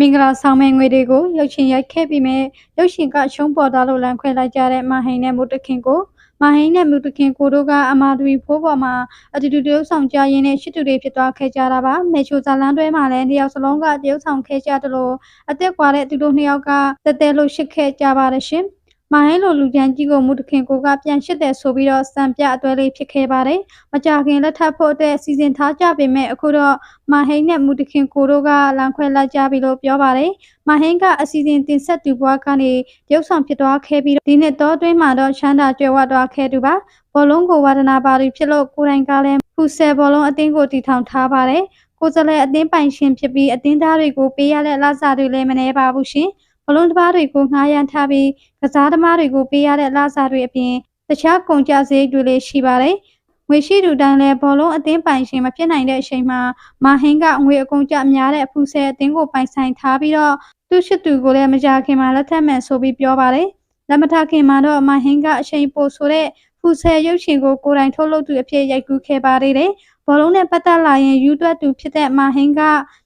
မင်္ဂလာဆောင်မဲ့ငွေတွေကိုရုပ်ရှင်ရိုက်ခဲ့ပြီးမဲ့ရုပ်ရှင်ကရှုံးပေါ်သွားလို့လမ်းခွဲလိုက်ကြတဲ့မဟိန်နဲ့မုတ်တခင်ကိုမဟိန်နဲ့မုတ်တခင်ကိုတို့ကအမာတူဖိုးပေါ်မှာအတူတူတရုပ်ဆောင်ကြရင်းနဲ့ရှစ်တူတွေဖြစ်သွားခဲ့ကြတာပါမေချိုဇာလန်တွဲမှာလည်းနှစ်ယောက်စလုံးကတရုပ်ဆောင်ခဲ့ကြတယ်လို့အသက်ကွာတဲ့သူတို့နှစ်ယောက်ကတက်တဲလို့ရှစ်ခဲ့ကြပါတယ်ရှင် မဟင်းလိုလူချမ်းကြီးကိုမုတခင်ကိုကပြန်ရှစ်တယ်ဆိုပြီးတော့စံပြအသွဲလေးဖြစ်ခဲ့ပါတယ်။မကြခင်လက်ထပ်ဖို့အတွက်စီစဉ်ထားကြပေမဲ့အခုတော့မဟင်းနဲ့မုတခင်ကိုတို့ကလမ်းခွဲလိုက်ကြပြီလို့ပြောပါတယ်။မဟင်းကအစီအစဉ်တင်ဆက်သူဘွားကနေရုပ်ဆောင်ဖြစ်သွားခဲ့ပြီးဒီနှစ်တော့အတွင်းမှာတော့ချမ်းသာကြွယ်ဝသွားခဲ့သူပါ။ဘောလုံးကိုဝါဒနာပါရီဖြစ်လို့ကိုယ်တိုင်ကလည်းဖူဆယ်ဘောလုံးအသင်းကိုတည်ထောင်ထားပါတယ်။ကိုယ်စလဲအသင်းပိုင်ရှင်ဖြစ်ပြီးအသင်းသားတွေကိုပေးရတဲ့လစာတွေလည်းမနှဲပါဘူးရှင်။ ဘလုံးတစ်ပါးတွေကိုငှားရမ်းထားပြီးကစားသမားတွေကိုပေးရတဲ့လစာတွေအပြင်တခြားကုန်ကျစရိတ်တွေလည်းရှိပါတယ်။ငွေရှိသူတိုင်းလည်းဘောလုံးအသင်းပိုင်ရှင်မဖြစ်နိုင်တဲ့အချိန်မှာမာဟင်းကငွေအကုန်ကျများတဲ့အဖူဆဲအသင်းကိုပိုင်ဆိုင်ထားပြီးတော့သူ့ရှိသူကိုလည်းမကြခင်မှာလက်ထပ်မယ်ဆိုပြီးပြောပါတယ်။လက်မထခင်မှာတော့မာဟင်းကအချိန်ပိုဆိုတဲ့ဖူဆဲရုပ်ရှင်ကိုကိုယ်တိုင်ထုတ်လုပ်သူအဖြစ်ရိုက်ကူးခဲ့ပါသေးတယ်။ ဘောလုံးနဲ့ပတ်သက်လာရင်ယူတွက်သူဖြစ်တဲ့မာဟင်းက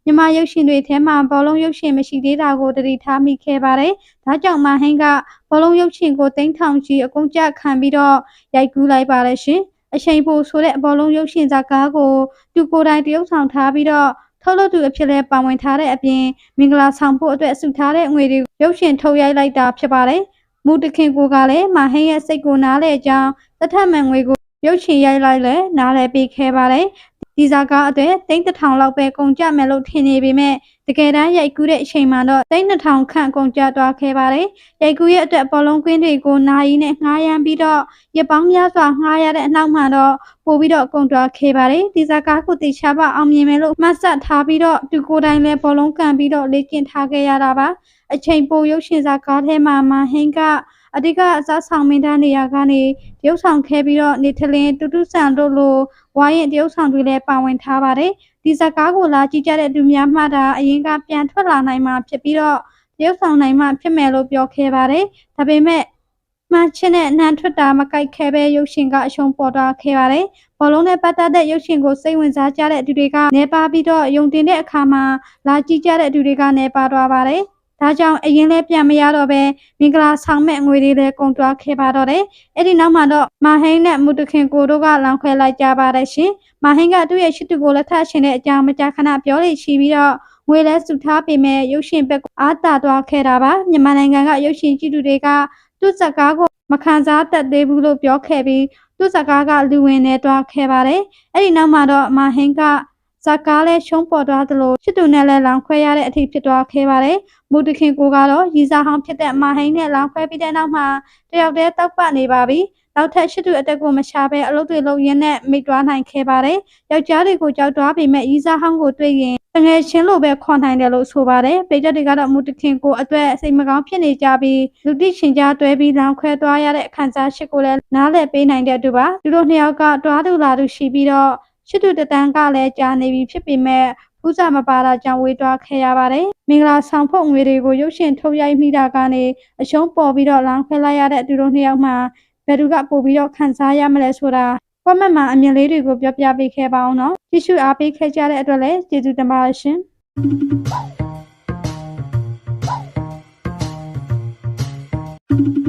မြမရုပ်ရှင်တွေထဲမှာဘောလုံးရုပ်ရှင်မရှိသေးတာကိုတတိထားမိခဲ့ပါတယ်။ဒါကြောင့်မာဟင်းကဘောလုံးရုပ်ရှင်ကိုတင်းထောင်ကြီးအကုန်ကြခံပြီးတော့ရိုက်ကူးလိုက်ပါလေရှင်။အချိန်ပိုဆိုတဲ့ဘောလုံးရုပ်ရှင်ဇာတ်ကားကိုသူကိုယ်တိုင်တရုပ်ဆောင်ထားပြီးတော့ထုတ်လုပ်သူအဖြစ်လဲပါဝင်ထားတဲ့အပြင်မင်္ဂလာဆောင်ဖို့အတွက်စုထားတဲ့ငွေတွေရုပ်ရှင်ထုတ်ရိုက်လိုက်တာဖြစ်ပါတယ်။မူတခင်ကိုကလည်းမဟင်းရဲ့စိတ်ကိုနားလဲကြောင်းတထမှန်ငွေကို ရုပ်ရှင်ရိုက်လိုက်လဲနားလဲပေးခဲ့ပါတယ်ဒီဇာကားအတွက်တိန်းတစ်ထောင်လောက်ပဲကုန်ကျမယ်လို့ထင်နေပေမဲ့တကယ်တမ်းရိုက်ကူးတဲ့အချိန်မှာတော့တိန်းတစ်ထောင်ခန့်ကုန်ကျသွားခဲ့ပါတယ်ရိုက်ကူးရဲ့အတွက်ဘောလုံးကွင်းတွေကိုနာရီနဲ့ငှားရမ်းပြီးတော့ရပောင်းများစွာငှားရတဲ့အနောက်မှာတော့ပို့ပြီးတော့ကုန်သွားခဲ့ပါတယ်ဒီဇာကားကိုတေချာပါအောင်မြင်မယ်လို့မှတ်ဆက်ထားပြီးတော့သူကိုယ်တိုင်လည်းဘောလုံးကန်ပြီးတော့လေ့ကျင့်ထားခဲ့ရတာပါအချိန်ပိုရုပ်ရှင်ဇာကားထဲမှာမဟင်းက အဓိကအစားဆောင်မင်းသားနေရာကနေတရုတ်ဆောင်ခဲ့ပြီးတော့နေထလင်းတူတူဆန်တို့လိုဝိုင်းရင်တရုတ်ဆောင်တွေလည်းပါဝင်ထားပါတယ်ဒီဇကားကိုလာကြည့်ကြတဲ့သူများမှတာအရင်ကပြန်ထွက်လာနိုင်မှဖြစ်ပြီးတော့တရုတ်ဆောင်နိုင်မှဖြစ်မယ်လို့ပြောခဲ့ပါတယ်ဒါပေမဲ့မှချင်းနဲ့နှမ်းထွက်တာမကြိုက်ခဲပဲရုပ်ရှင်ကအရှုံးပေါ်သွားခဲ့ပါတယ်။ဘောလုံးနဲ့ပတ်သက်တဲ့ရုပ်ရှင်ကိုစိတ်ဝင်စားကြတဲ့သူတွေကနေပါပြီးတော့ယုံတင်တဲ့အခါမှာလာကြည့်ကြတဲ့သူတွေကနေပါသွားပါတယ်။ ဒါကြောင့်အရင်လဲပြန်မရတော့ပဲမင်္ဂလာဆောင်မဲ့ငွေတွေလည်းကုန်သွားခဲ့ပါတော့တယ်။အဲ့ဒီနောက်မှာတော့မဟိန်းနဲ့မုတခင်ကိုတို့ကလောင်ခွဲလိုက်ကြပါတယ်ရှင်။မဟိန်းကသူ့ရဲ့ရှိသူကိုလက်ထပ်ရှင်တဲ့အကြောင်းမကြာခဏပြောလေရှိပြီးတော့ငွေလဲစုထားပေမဲ့ရုပ်ရှင်ဘက်အားတာသွားခဲ့တာပါမြန်မာနိုင်ငံကရုပ်ရှင်ကြည့်သူတွေကသူ့ဇက်ကားကိုမခံစားတတ်သေးဘူးလို့ပြောခဲ့ပြီးသူ့ဇက်ကားကလူဝင်နေသွားခဲ့ပါတယ်အဲ့ဒီနောက်မှာတော့မဟင်းက ဇက်ကားလည်းရှုံးပေါ်သွားသလိုချစ်သူနဲ့လည်းလောင်ခွဲရတဲ့အထိဖြစ်သွားခဲ့ပါတယ်မူတခင်ကိုကတော့ရီစာဟောင်းဖြစ်တဲ့မဟိန်းနဲ့လောင်ခွဲပြီးတဲ့နောက်မှာတယောက်တည်းတောက်ပနေပါပြီနောက်ထပ်ရှစ်သူအတက်ကိုမရှာဘဲအလုပ်တွေလုပ်ရင်းနဲ့မိတ်တွားနိုင်ခဲ့ပါတယ်ယောက်ျားတွေကိုကြောက်တွားပေမဲ့ရီစာဟောင်းကိုတွေ့ရင်တငယ်ချင်းလိုပဲခေါ်နိုင်တယ်လို့ဆိုပါတယ်ပေကျက်တွေကတော့မူတခင်ကိုအတွက်စိတ်မကောင်းဖြစ်နေကြပြီးလူတိရှင်ကြားတွဲပြီးလောင်ခွဲသွားရတဲ့အခန်းစားရှစ်ကိုလည်းနားလည်ပေးနိုင်တဲ့သူပါသူတို့နှစ်ယောက်ကတွားသူလာသူရှိပြီးတော့ ရှစ်သူတတန်းကလည်းကြာနေပြီဖြစ်ပေမဲ့ဥစားမပါတာကြောင့်ဝေးသွားခဲ့ရပါတယ်။မင်္ဂလာဆောင်ဖို့ငွေတွေကိုရုပ်ရှင်ထုတ်ရိုက်မိတာကနေအရှုံးပေါ်ပြီးတော့လောင်းခွဲလိုက်ရတဲ့သူတို့နှစ်ယောက်မှာဘယ်သူကပို့ပြီးတော့ခံစားရမလဲဆိုတာကွန်မန့်မှာအမြင်လေးတွေကိုပြောပြပေးခဲ့ပါအောင်နော်။ကြည့်ရှုအားပေးခဲ့ကြတဲ့အတွက်လည်းကျေးဇူးတင်ပါတယ်ရှင်။